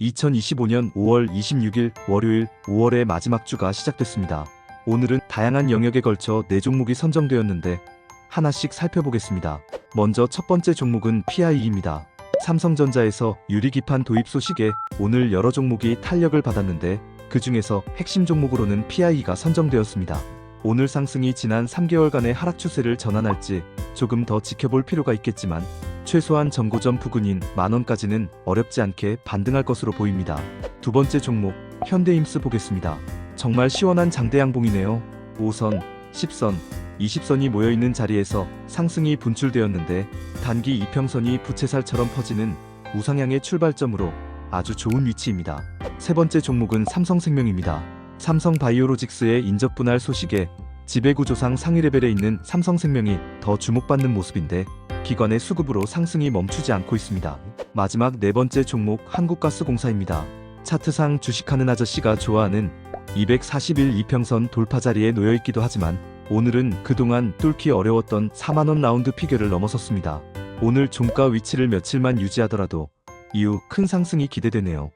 2025년 5월 26일 월요일 5월의 마지막 주가 시작됐습니다. 오늘은 다양한 영역에 걸쳐 4종목이 선정되었는데 하나씩 살펴보겠습니다. 먼저 첫 번째 종목은 PI입니다. 삼성전자에서 유리기판 도입 소식에 오늘 여러 종목이 탄력을 받았는데 그 중에서 핵심 종목으로는 PI가 선정되었습니다. 오늘 상승이 지난 3개월간의 하락 추세를 전환할지 조금 더 지켜볼 필요가 있겠지만 최소한 전고점 부근인 만원까지는 어렵지 않게 반등할 것으로 보입니다. 두 번째 종목 현대임스 보겠습니다. 정말 시원한 장대양봉이네요. 5선, 10선, 20선이 모여있는 자리에서 상승이 분출되었는데 단기 이평선이 부채살처럼 퍼지는 우상향의 출발점으로 아주 좋은 위치입니다. 세 번째 종목은 삼성생명입니다. 삼성바이오로직스의 인접 분할 소식에 지배구조상 상위 레벨에 있는 삼성생명이 더 주목받는 모습인데 기관의 수급으로 상승이 멈추지 않고 있습니다. 마지막 네 번째 종목 한국가스공사입니다. 차트상 주식하는 아저씨가 좋아하는 241 이평선 돌파 자리에 놓여 있기도 하지만 오늘은 그동안 뚫기 어려웠던 4만원 라운드 피겨를 넘어섰습니다. 오늘 종가 위치를 며칠만 유지하더라도 이후 큰 상승이 기대되네요.